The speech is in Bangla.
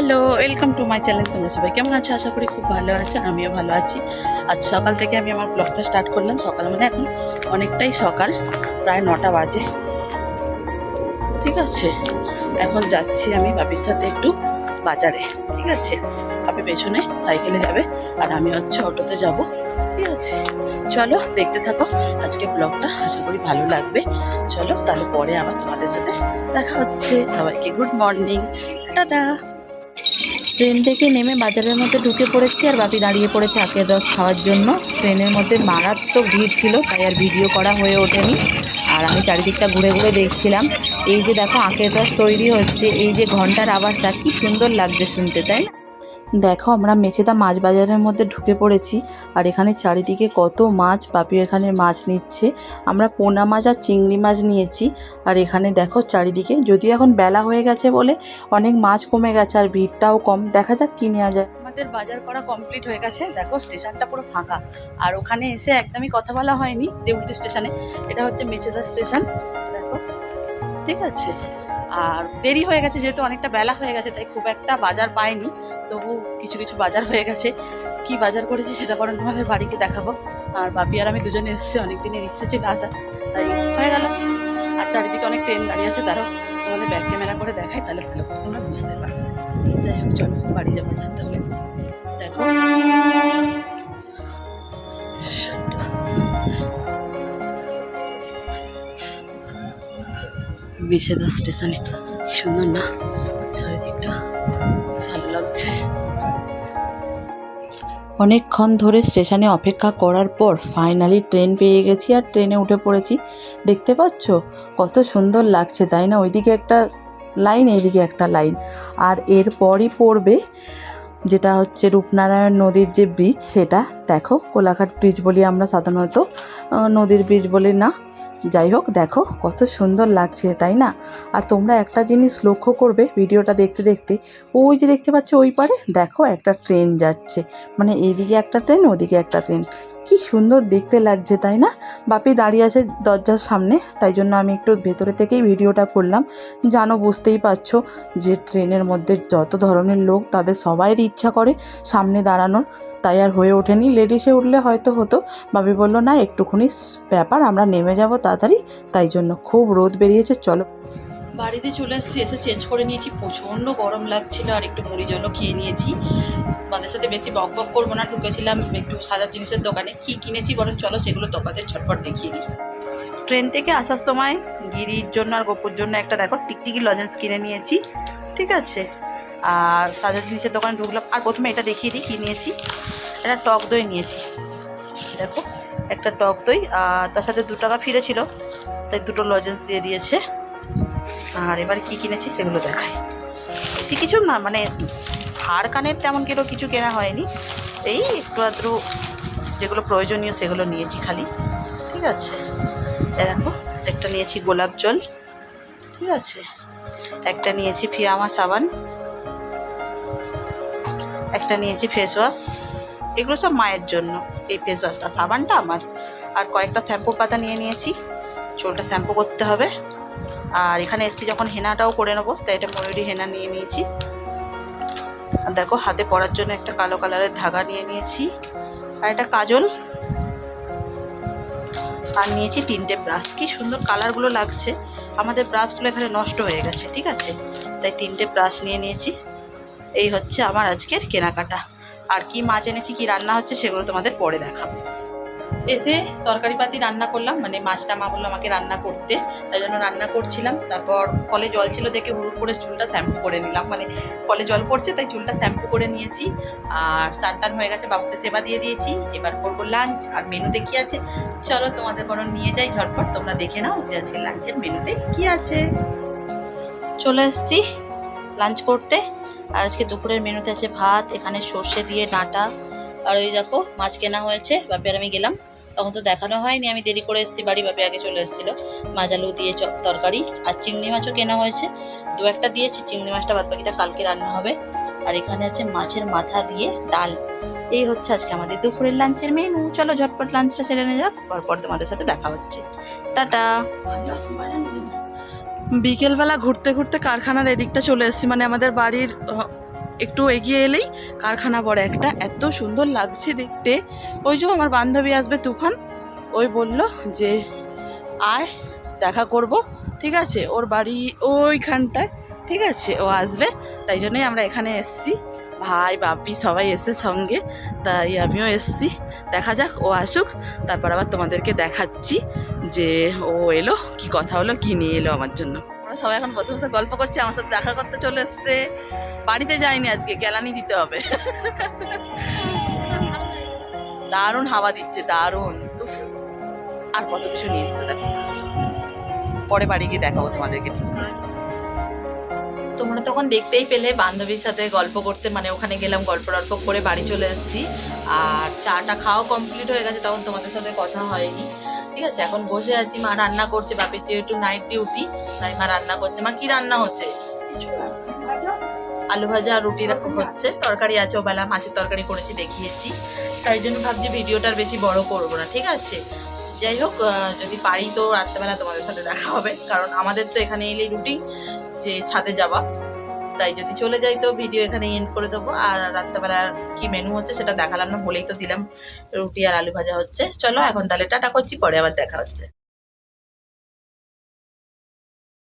Hello welcome to my channel তোমরা সবাই কেমন আছো? আশা করি খুব ভালো আছে, আমিও ভালো আছি। আজ সকাল থেকে আমি আমার ব্লগটা স্টার্ট করলাম। সকাল মানে এখন অনেকটাই সকাল, প্রায় নটা বাজে। ঠিক আছে? এখন যাচ্ছি আমি বাপির সাথে একটু বাজারে। ঠিক আছে? বাপি পেছনে সাইকেলে যাবে, আর আমি হচ্ছে অটোতে যাব। ঠিক আছে? চলো, দেখতে থাকো আজকে ব্লগটা আশা করি ভালো লাগবে। চলো, তাহলে পরে আবার তোমাদের সাথে দেখা হচ্ছে। সবাইকে গুড মর্নিং টাটা। ট্রেন থেকে নেমে বাজারের মধ্যে ঢুকে পড়েছি আর বাপি দাঁড়িয়ে পড়েছে আখের রস খাওয়ার জন্য। ট্রেনের মধ্যে মারাত্মক ভিড় ছিল, তাই আর ভিডিও করা হয়ে ওঠেনি। আর আমি চারিদিকটা ঘুরে ঘুরে দেখছিলাম। এই যে দেখো আখের রস তৈরি হচ্ছে। এই যে ঘণ্টার আওয়াজটা, কি সুন্দর লাগছে শুনতে, তাই না? দেখো আমরা মেছেদা মাছ বাজারের মধ্যে ঢুকে পড়েছি আর এখানে চারিদিকে কত মাছ, বাপি এখানে মাছ নিচ্ছে। আমরা পোনা মাছ আর চিংড়ি মাছ নিয়েছি আর এখানে দেখো চারিদিকে যদি এখন বেলা হয়ে গেছে বলে অনেক মাছ কমে গেছে আর ভিড়টাও কম। দেখা যাক কি নেওয়া যায়। আমাদের বাজার করা কমপ্লিট হয়ে গেছে। দেখো স্টেশনটা পুরো ফাঁকা। আর ওখানে এসে একদমই কথা বলা হয়নি দেউলটি স্টেশনে। এটা হচ্ছে মেছেদা স্টেশন। দেখো, ঠিক আছে। আর দেরি হয়ে গেছে, যেহেতু অনেকটা বেলা হয়ে গেছে, তাই খুব একটা বাজার পাইনি। তবু কিছু কিছু বাজার হয়ে গেছে। কি বাজার করেছি সেটা বরং তোমাদের বাড়িকে দেখাবো। আর বাপি আর আমি দুজনে এসেছি অনেক দিনের ইচ্ছে ছিল আসা, তাই হয়ে গেল। আর চারিদিকে অনেক ট্রেন দাঁড়িয়ে আছে তারাও তোমাদের ব্যাক ক্যামেরা করে দেখায় তাহলে ভালো করে তোমরা বুঝতে পারবে। যাই হোক, চলো, বাড়ি যাব যাক তাহলে। দেখো। নিষেধা স্টেশনে। সুন্দর না? চারিদিকটা ভালো লাগছে। অনেকক্ষণ ধরে স্টেশনে অপেক্ষা করার পর ফাইনালি ট্রেন পেয়ে গেছি আর ট্রেনে উঠে পড়েছি। দেখতে পাচ্ছ? কত সুন্দর লাগছে, তাই না? ওইদিকে একটা লাইন এইদিকে একটা লাইন আর এরপরই পড়বে যেটা হচ্ছে রূপনারায়ণ নদীর যে ব্রিজ সেটা দেখো, কোলাঘাট ব্রিজ বলি আমরা সাধারণত। নদীর ব্রিজ বলি না। যাই হোক, দেখো, কত সুন্দর লাগছে, তাই না? আর তোমরা একটা জিনিস লক্ষ্য করবে ভিডিওটা দেখতে দেখতে, ওই যে দেখতে পাচ্ছ ওই পারে, দেখো একটা ট্রেন যাচ্ছে। মানে এইদিকে একটা ট্রেন ওদিকে একটা ট্রেন কি সুন্দর দেখতে লাগছে, তাই না? বাপি দাঁড়িয়ে আছে দরজার সামনে, তাই জন্য আমি একটু ভেতরে থেকেই ভিডিওটা করলাম। জানো, বুঝতেই পারছ যে ট্রেনের মধ্যে যত ধরনের লোক, তাদের সবাইয়ের ইচ্ছা করে সামনে দাঁড়ানোর। তাই আর হয়ে ওঠেনি। লেডিসে উঠলে হয়তো হতো। বাপি বলল, না, একটুখানি ব্যাপার, আমরা নেমে যাব তাড়াতাড়ি। তাই জন্য খুব রোদ বেরিয়েছে, চলো। বাড়িতে চলে এসেছি এসে চেঞ্জ করে নিয়েছি। প্রচণ্ড গরম লাগছিল, আর একটু মুড়ি জলও খেয়ে নিয়েছি। তোমাদের সাথে বেশি বক বক করব না, ঢুকেছিলাম একটু সাজার জিনিসের দোকানে। কি কিনেছি বরং চলো সেগুলো তোমাদের ঝটপট দেখিয়ে দিই। ট্রেন থেকে আসার সময় গিরির জন্য আর গোপুর জন্য একটা দেখো টিকটিকি লজেন্স কিনে নিয়েছি, ঠিক আছে? আর সাজার জিনিসের দোকানে ঢুকলাম। আর প্রথমে এটা দেখিয়ে দিই, কী নিয়েছি? একটা টক দই নিয়েছি। দেখো, একটা টক দই, আর তার সাথে দু টাকা ফিরেছিল তাই দুটো লজেন্স দিয়ে দিয়েছে। আর এবার কি কিনেছি সেগুলো দেখাই। বেশি কিছু না মানে হাড় কানের তেমন কেউ কিছু কেনা হয়নি। এই একটু আধটু যেগুলো প্রয়োজনীয় সেগুলো নিয়েছি খালি, ঠিক আছে? দেখো, একটা নিয়েছি গোলাপ জল, ঠিক আছে? একটা নিয়েছি ফিয়ামা সাবান, একটা নিয়েছি ফেস ওয়াশ এগুলো সব মায়ের জন্য, এই ফেস ওয়াশটা সাবানটা আমার। আর কয়েকটা শ্যাম্পু পাতা নিয়ে নিয়েছি, চুলটা শ্যাম্পু করতে হবে। আর এখানে এসছি যখন হেনাটাও করে নেব, তাই এটা ময়ূরী হেনা নিয়ে নিয়েছি। আর দেখো, হাতে পরার জন্য একটা কালো কালারের ধাগা নিয়ে নিয়েছি। আর একটা কাজল। আর নিয়েছি তিনটে ব্রাশ। কি সুন্দর কালারগুলো লাগছে। আমাদের ব্রাশগুলো এখানে নষ্ট হয়ে গেছে, ঠিক আছে? তাই তিনটে ব্রাশ নিয়ে নিয়েছি। এই হচ্ছে আমার আজকের কেনাকাটা। আর কি মাছ এনেছি, কি রান্না হচ্ছে, সেগুলো তোমাদের পরে দেখাবো। এসে তরকারি পাতি রান্না করলাম মানে মাছটা মা বলল আমাকে রান্না করতে, তাই জন্য রান্না করছিলাম। তারপর কলে জল ছিল দেখে হুড় করে চুলটা শ্যাম্পু করে নিলাম। মানে কলে জল পড়ছে, তাই চুলটা শ্যাম্পু করে নিয়েছি। আর চান হয়ে গেছে, বাবুকে সেবা দিয়ে দিয়েছি। এবার করব লাঞ্চ আর মেনুতে কি আছে? চলো তোমাদের বরং নিয়ে যাই ঝটপট, তোমরা দেখে নাও যে আজকে লাঞ্চের মেনুতে কি আছে। চলে এসছি লাঞ্চ করতে। আর আজকে দুপুরের মেনুতে আছে ভাত, এখানে সর্ষে দিয়ে ডাঁটা আর ওই দেখো, মাছ কেনা হয়েছে বাপি আর আমি গেলাম। তখন তো দেখানো হয়নি, আমি দেরি করে এসেছি, বাড়ি বাপে আগে চলে এসেছিল। মাছ, আলু দিয়ে তরকারি আর চিংড়ি মাছও কেনা হয়েছে। দু একটা দিয়েছি, চিংড়ি মাছটা বাদ বাকিটা কালকে রান্না হবে। আর এখানে আছে মাছের মাথা দিয়ে ডাল। এই হচ্ছে আজকে আমাদের দুপুরের লাঞ্চের মেনু চলো ঝটপট লাঞ্চটা সেরে নিয়ে যাক, পরপর তোমাদের সাথে দেখা হচ্ছে। টাটা। বিকেলবেলা ঘুরতে ঘুরতে কারখানার এদিকটা চলে এসেছি মানে আমাদের বাড়ির একটু এগিয়ে এলেই কারখানা বড় একটা। এত সুন্দর লাগছে দেখতে। ওই যে আমার বান্ধবী আসবে তুফান। ওই বলল যে, আয়, দেখা করব। ঠিক আছে, ওর বাড়ি ওইখানটায়। ঠিক আছে, ও আসবে। তাই জন্যই আমরা এখানে এসছি। ভাই বাপি সবাই এসছে সঙ্গে। তাই আমিও এসছি। দেখা যাক, ও আসুক। তারপর আবার তোমাদেরকে দেখাচ্ছি যে ও এলো, কি কথা হলো, কি নিয়ে এলো আমার জন্য। আমরা সবাই এখন বসে বসে গল্প করছি, আমার সাথে দেখা করতে চলে এসছে। বাড়িতে যাইনি আজকে, গ্যালানি দিতে হবে। দারুণ হাওয়া দিচ্ছে, দারুণ। আর কত কিছু নিয়ে এসছে দেখো। পরে বাড়ি গিয়ে দেখাবো তোমাদেরকে ঠিক তোমরা তখন দেখতেই পেলে বান্ধবীর সাথে গল্প করতে মানে ওখানে গেলাম, গল্প টল্প করে বাড়ি চলে এসেছি। আর চাটা খাওয়া কমপ্লিট হয়ে গেছে, তখন তোমাদের সাথে কথা হয়নি। ঠিক আছে, এখন বসে আছি, মা রান্না করছে, বাপির যেহেতু নাইট ডিউটি তাই মা রান্না করছে। মা, কি রান্না হচ্ছে? আলু ভাজা আর রুটি এরকম হচ্ছে, তরকারি আছে ও বেলা মাছের তরকারি করেছি, দেখিয়েছি। তাই জন্য ভাবছি ভিডিওটার বেশি বড় করব না, ঠিক আছে? যাই হোক যদি পারি তো রাত্রেবেলা তোমাদের সাথে দেখা হবে, কারণ আমাদের তো এখানে এলেই রুটিন যে ছাদে যাওয়া। তাই যদি চলে যাই তো ভিডিও এখানে এন্ড করে দেবো। আর রাত্রেবেলা কি মেনু হচ্ছে সেটা দেখালাম না, বলেই তো দিলাম। রুটি আর আলু ভাজা হচ্ছে। চলো এখন তাহলে টাটা করছি, পরে আবার দেখা হচ্ছে।